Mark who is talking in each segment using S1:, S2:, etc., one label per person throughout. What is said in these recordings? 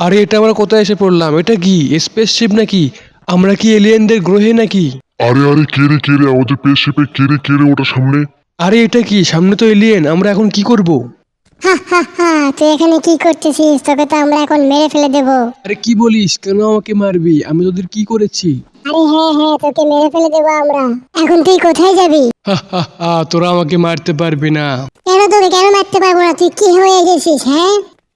S1: আরে এটা আমরা কোথায় এসে পড়লাম? এটা কি স্পেসশিপ নাকি? আমরা কি এলিয়েনদের গ্রহে নাকি?
S2: আরে আরে কে রে কে রে? আমাদের পেস শেপে কে রে কে রে ওটা সামনে?
S1: আরে এটা কি সামনে তো এলিয়েন আমরা এখন কি করব?
S3: হা হা হা তুই এখানে কি করতেছিস? তোকে তো আমরা এখন মেরে ফেলে দেব।
S1: আরে কি বলিস কেন আমাকে মারবি? আমি তোদের কি করেছি?
S3: আরে হ্যাঁ হ্যাঁ তোকে মেরে ফেলে দেবো আমরা। এখন তুই কোথায় যাবি?
S1: হা হা হা তোরা আমাকে মারতে পারবি না।
S3: কেন তোকে কেন মারতে পারব না? তুই কি হয়ে গেছিস হ্যাঁ?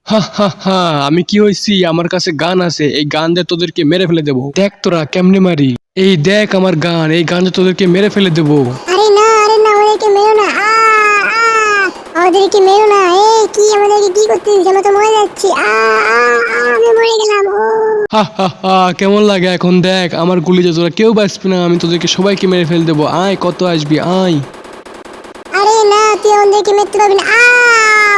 S1: হা হা হা আমি কি হয়েছি আমার কাছে গান আছে এই গান দিয়ে তোদেরকে মেরে ফেলে দেবো। দেখ তোরা কেমনে মারি। এই দেখ আমার গান এই গান দিয়ে তোদেরকে মেরে ফেলে দেবো।
S3: আরে না আরে না আমাদেরকে মেরো না। আ আ আমাদেরকে মেরো না। এই কি আমাদেরকে কি করতেছিস আমরা তো মরে যাচ্ছি। আ আ আ, আমি মরে গেলাম ও।
S1: হা হা হা কেমন লাগে? এখন দেখ আমার গুলি যে তোরা কেউ বাঁচবি না আমি তোদেরকে সবাইকে মেরে ফেলে দেবো। আয় কত আসবি আয়।
S3: আরে না তুই আমাদেরকে মেরতে পারবি না। আ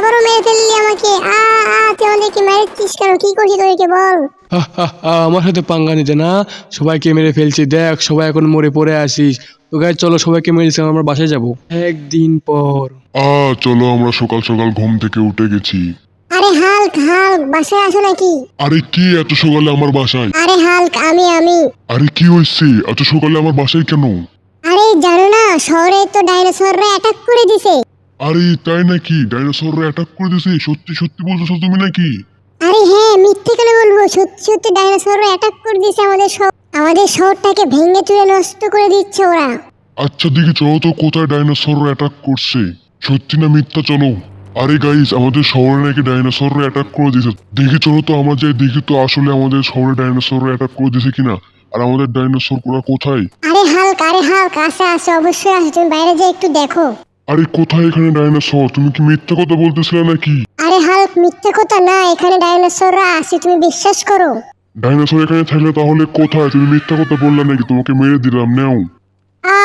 S3: আবারও মেরে ফেললি আমাকে। আ আ তুই আমাদেরকে মেরেছিস কেন? কি করছিস তোদেরকে বল?
S1: আমার সাথে পাঙ্গা নিতে না। সবাইকে মেরে ফেলছি দেখ সবাই এখন মরে পড়ে আসিস তো গাই চলো সবাইকে মেরেছি আমরা বাসায় যাব। একদিন পর।
S2: আ চলো আমরা সকাল সকাল ঘুম থেকে উঠে গেছি।
S3: আরে হাল্ক হাল্ক বাসায় আসো নাকি?
S2: আরে কি এত সকালে আমার বাসায়?
S3: আরে হাল্ক আমি আমি।
S2: আরে কি হয়েছে এত সকালে আমার বাসায় কেন?
S3: আরে জানো না শহরে তো ডাইনোসররা অ্যাটাক করে দিছে।
S2: আরে তাই নাকি? ডাইনোসররা অ্যাটাক করে দিয়েছে। সত্যি সত্যি বলতেছো তুমি নাকি?
S3: আরে হ্যাঁ মিথ্যে কেন বলব? সত্যি সত্যি ডাইনোসররা অ্যাটাক করে দিছে আমাদের শহর। আমাদের শহরটাকে ভেঙে চুরে নষ্ট করে দিচ্ছে ওরা।
S2: আচ্ছা দেখি চলো তো কোথায় ডাইনোসররা অ্যাটাক করছে? সত্যি না মিথ্যা? চলো। আরে গাইস আমাদের শহরে নাকি ডাইনোসররা অ্যাটাক করে দিয়েছে। দেখি চলো তো আমরা যাই দেখি তো আসলে আমাদের শহরে ডাইনোসররা অ্যাটাক করে দিয়েছে কিনা। আর আমাদের ডাইনোসর কোথায়?
S3: আরে হাল্ক আরে হাল্ক আসে আসে অবশ্যই আসে। তুমি বাইরে যেয়ে একটু দেখো।
S2: আরে কোথায় এখানে ডাইনোসর? তুমি কি মিথ্যা কথা বলতেছিলে নাকি?
S3: আরে হাল্ক মিথ্যে কথা না এখানে ডাইনোসররা আসে তুমি বিশ্বাস করো।
S2: ডাইনোসর এখানে থাকলে তাহলে কোথায়? তুমি মিথ্যা কথা বললে নাকি? তোমাকে মেরে দিলাম নাও।
S3: আ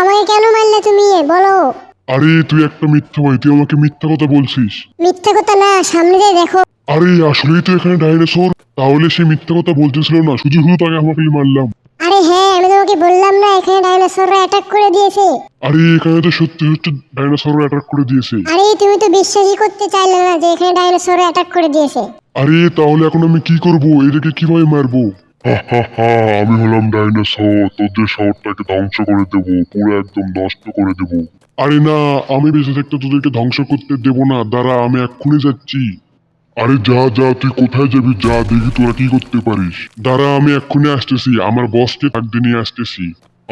S3: আমাকে কেন মারলে তুমি? বলো।
S2: আরে তুই একটা মিথ্যা ভাই তুই আমাকে মিথ্যা কথা বলছিস।
S3: মিথ্যে কথা না সামনে দিয়ে দেখো।
S2: আরে আসলেই তো এখানে ডাইনোসর। তাহলে সে মিথ্যা কথা বলতেছিল না শুধু শুধু তাকে আমাকে মারলাম।
S3: আরে তোমাকে বললাম না এখানে ডাইনোসররা অ্যাটাক করে দিয়েছে।
S2: আরে এখানে তো সত্যি সত্যি ডাইনোসর অ্যাটাক করে দিয়েছে।
S3: আরে তুমি তো বিশ্বাসই করতে চাইলে না যে এখানে ডাইনোসররা অ্যাটাক করে দিয়েছে।
S2: আরে তাহলে এখন আমি কি করব? এটাকে কীভাবে মারবো? আমি হলাম ডাইনোসর তোদের শহরটাকে ধ্বংস করে দেব পুরো একদম নষ্ট করে দেব। আরে না আমি বেঁচে থাকতে তোদেরকে ধ্বংস করতে দেব না। দাঁড়া আমি এক্ষুনি যাচ্ছি। আরে যা যা, তুই কোথায় যাবি? যা, দেখি তোরা কি করতে পারিস। দাঁড়া, আমি এক্ষুনি আসতেছি। আমার বসকে থাকতে নিয়ে আসতেছি।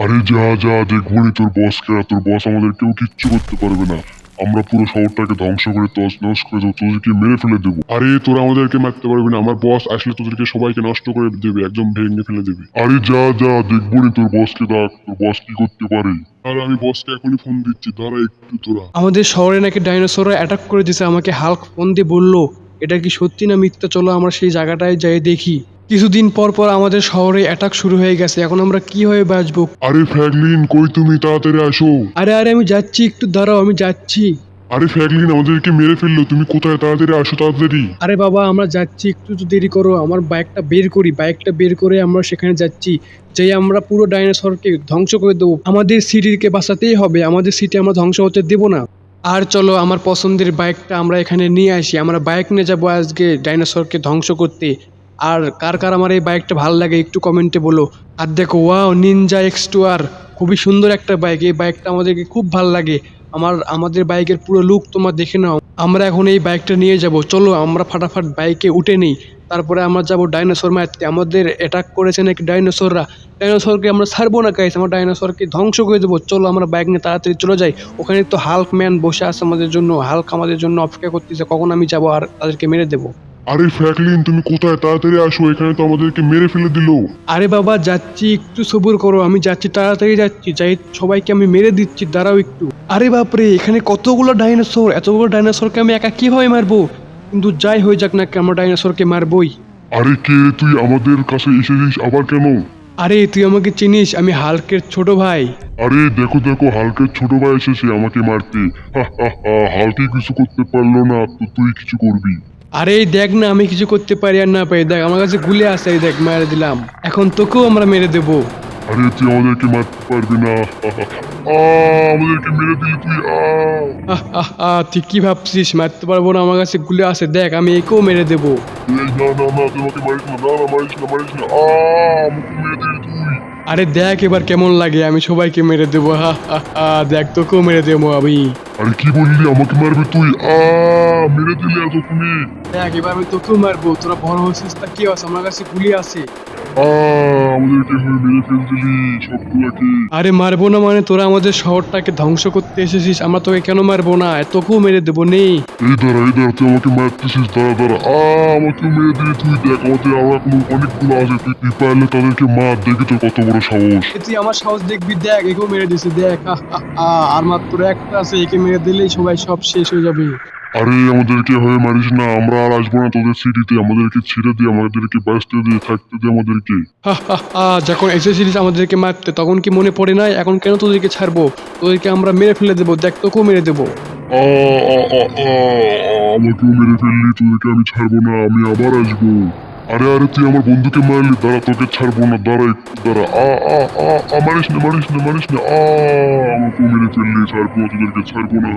S2: আরে যা যা দেখব নি তোর বসকে আর তোর বস আমাদের কেউ কিচ্ছু করতে পারবে না। আমরা পুরো শহরটাকে ধ্বংস করে তস, নস করে দেবো, তোদেরকে মেরে ফেলে দেবো। আরে তোরা আমাদেরকে মারতে পারবি না। আমার বস আসলে তোদেরকে সবাইকে নষ্ট করে দেবে, একদম ভেঙে ফেলে দেবে। আরে যা যা দেখব নি তোর বসকে দেখ, তোর বস কি করতে পারে। আর আমি বসকে এখনই ফোন দিচ্ছি, দাঁড়া একটু তোরা।
S1: আমাদের শহরে নাকি ডাইনোসররা অ্যাটাক করে দিছে আমাকে হাল্ক ফোন দিয়ে বলল এটা কি সত্যি না মিথ্যা? চলো আমরা সেই জায়গাটায় যাই দেখি। কিছুদিন পর পর আমাদের শহরে অ্যাটাক শুরু হয়ে গেছে। এখন আমরা কি হয়ে বাঁচবো?
S2: আরে ফ্র্যাগলিন কই তুমি? তাড়াতাড়ি আসো।
S1: আরে আরে আমি যাচ্ছি। একটু দাঁড়াও আমি যাচ্ছি।
S2: আরে ফ্র্যাগলিন আমাদেরকে মেরে ফেলল। তুমি কোথায়? তাড়াতাড়ি আসো তাড়াতাড়ি।
S1: আরে বাবা আমরা যাচ্ছি। একটু তো দেরি করো। আমার বাইকটা বের করি। বাইকটা বের করে আমরা সেখানে যাচ্ছি। যেই আমরা পুরো ডাইনোসরকে ধ্বংস করে দেবো। আমাদের সিটিকে বাঁচাতেই হবে। আমাদের সিটি আমরা ধ্বংস হতে দেবো না। আর চলো, আমার পছন্দের বাইকটা আমরা এখানে নিয়ে আসি। আমরা বাইক নিয়ে যাব আজকে ডাইনোসরকে ধ্বংস করতে। আর কার কার আমার এই বাইকটা ভালো লাগে একটু কমেন্টে বলো। আর দেখো, ওয়াও নিনজা এক্স টু আর খুবই সুন্দর একটা বাইক। এই বাইকটা আমাদেরকে খুব ভালো লাগে। আমার, আমাদের বাইকের পুরো লুক তোমার দেখে নাও। আমরা এখন এই বাইকটা নিয়ে যাব। চলো, আমরা ফাটাফাট বাইকে উঠে নিই। তারপরে আমরা যাব ডাইনোসর মারতে আমাদের অ্যাটাক করেছে নাকি ডাইনোসররা ডাইনোসরকে আমরা ছাড়বো না গাইস আমরা ডাইনোসরকে ধ্বংস করে দেবো। চলো আমরা বাইক নিয়ে তাড়াতাড়ি চলে যাই। ওখানে তো হাল্ক ম্যান বসে আছে আমাদের জন্য। হাল্ক আমাদের জন্য অপেক্ষা করতেছে। কখন আমি যাব আর তাদেরকে মেরে দেবো?
S2: আরে ফ্র্যাগলিন তুমি কোথায়? তাড়াতাড়ি আসো। এখানে তো আমাদেরকে মেরে ফেলে দিলো।
S1: আরে বাবা যাচ্ছি। একটু সবুর করো। আমি যাচ্ছি তাড়াতাড়ি যাচ্ছি। যাই সবাইকে আমি মেরে দিচ্ছি। দাঁড়াও একটু। আরে বাপরে এখানে কতগুলো ডাইনোসর এতগুলো ডাইনোসরকে আমি একা কীভাবে মারবো? কিন্তু যাই হয়ে যাক না আমরা ডাইনোসরকে মারবই।
S2: আরে কে তুই আমাদের কাছে এসেছিস আবার কেন?
S1: আরে তুই আমাকে চিনিস আমি হাল্কের ছোট ভাই।
S2: আরে দেখো দেখো হালকের ছোট ভাই এসেছে আমাকে মারতে। হা, হা, হা, হালকে কিছু করতে পারল না তো তুই কিছু করবি?
S1: আরে এই দেখ না আমি কিছু করতে পারি আর না পারি। দেখ আমার কাছে গুলে আসে দেখ মেরে দিলাম। এখন তোকেও আমরা মেরে দেবো।
S2: আরে তুই আমাদেরকে মারতে পারবি না। আমাদেরকে মেরে দিলি তুই
S1: তুই কি ভাবছিস? মারতে পারব না আমার কাছে গুলি আছে দেখ আমি একেও মেরে দেবো।
S2: না না না তোমাকে মারিস না না না মারিস না মারিস না। আমাকে মেরে দিলি তুই।
S1: আরে দেখ এবার কেমন লাগে আমি সবাইকে মেরে দেবো হা হা হা দেখ তোকেও মেরে দেবো আমি।
S2: আরে কি বললি আমাকে মারবে তুই আ মেরে দিলি এতক্ষণে।
S1: দেখ এবার আমি তোকেও মারবো তোরা বড় হচ্ছিস তা কি আছে? আমার কাছে গুলি আছে। আরে মারবো না মানে তোরা আমাদের শহরটাকে ধ্বংস করতে এসেছিস আমরা তোকে কেন মারবো না? তোকেও মেরে দেবো নেই
S2: এই দাঁড়া এই দাঁড়া তুই আমাকে মারতেছিস দাঁড়া দাঁড়া। আ আমাকে মেরে দিলি তুই দেখ আমাদের আরও এখন অনেকগুলো আছে তুই তুই পারলে তাদেরকে মার দেখি তোর কত বড় সাহস?
S1: এ তুই আমার সাহস দেখবি দেখ একেও মেরে দিছে দেখ হা, হা, হা। আর মাত্র একটা আছে একে মেরে দিলেই সবাই সব শেষ হয়ে যাবে।
S2: আরে আমাদেরকে হয়ে মারিস না। আমরা আর আসব না তোদের সিটিতে আমাদেরকে ছেড়ে দিয়ে আমাদেরকে বাঁচতে দিয়ে থাকতে দিয়ে আমাদেরকে।
S1: যখন এসেছিলিস আমাদেরকে মারতে তখন কি মনে পড়ে নাই? এখন কেন তোদেরকে ছাড়বো? তোদেরকে আমরা মেরে ফেলে দেবো। দেখ তোকেও মেরে দেবো।
S2: আমাকেও মেরে ফেললি তোদেরকে আমি ছাড়বো না আমি আবার আসব। আরে আরে, তুই আমার বন্ধুকে মারলি। দাঁড়া, তোকে ছাড়বো না। দাঁড়া একটু দাঁড়া। আ আ আ আ, মারিস না মারিস না মারিস না। আ আমাকেও মেরে ফেললি, ছাড়বো, তোদেরকে ছাড়বো না।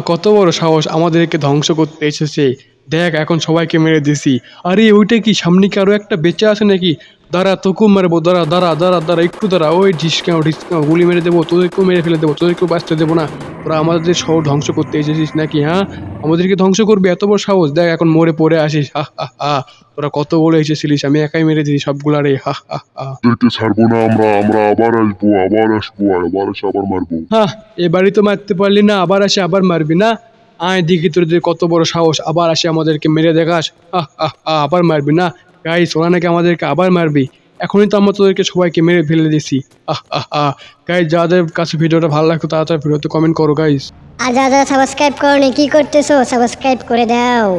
S1: কত বড় সাহস আমাদেরকে ধ্বংস করতে এসেছে। দেখ, এখন সবাইকে মেরে দিছি। আরে, ওইটা কি? সামনে কি আরও একটা বেঁচে আছে নাকি? দাঁড়া তোকেও মারবো দাঁড়া দাঁড়া দাঁড়া দাঁড়া একটু দাঁড়া ওই ডিসকাউন্ট ডিসকাউন্ট গুলি মেরে দেবো তোদেরকেও মেরে ফেলে দেবো তোদেরকেও বাঁচতে দেবো না। ওরা আমাদের শহর ধ্বংস করতে এসেছিস নাকি হ্যাঁ? আমাদেরকে ধ্বংস করবি এত বড় সাহস দেখ এখন মরে পড়ে আসিস হা হা হা। তোরা কত বলে এসেছিলিস আমি একাই মেরে দিই সবগুলারে হা হা হা।
S2: তোদেরকে ছাড়বো না আমরা আমরা আবার আসব আবার আসব আবার এসে আবার মারবো।
S1: হ্যাঁ এবারই তো মারতে পারলি না আবার আসে আবার মারবি না? আয় দেখি তোদের কত বড় সাহস আবার আসে আমাদেরকে মেরে দেখাস আহ, আহ, আহ, আবার মারবি না? গাইস ওরা নাকি আমাদেরকে আবার মারবি। এখনই তো আমরা তোদেরকে সবাইকে মেরে ফেলে দিছি। আহ আহ আহ। গাইস যাদের কাছে ভিডিওটা ভালো লাগতো তাড়াতাড়ি ভিডিওতে কমেন্ট করো গাইস
S3: আর যারা সাবস্ক্রাইব করনি, কি করতেছো? সাবস্ক্রাইব করে দাও।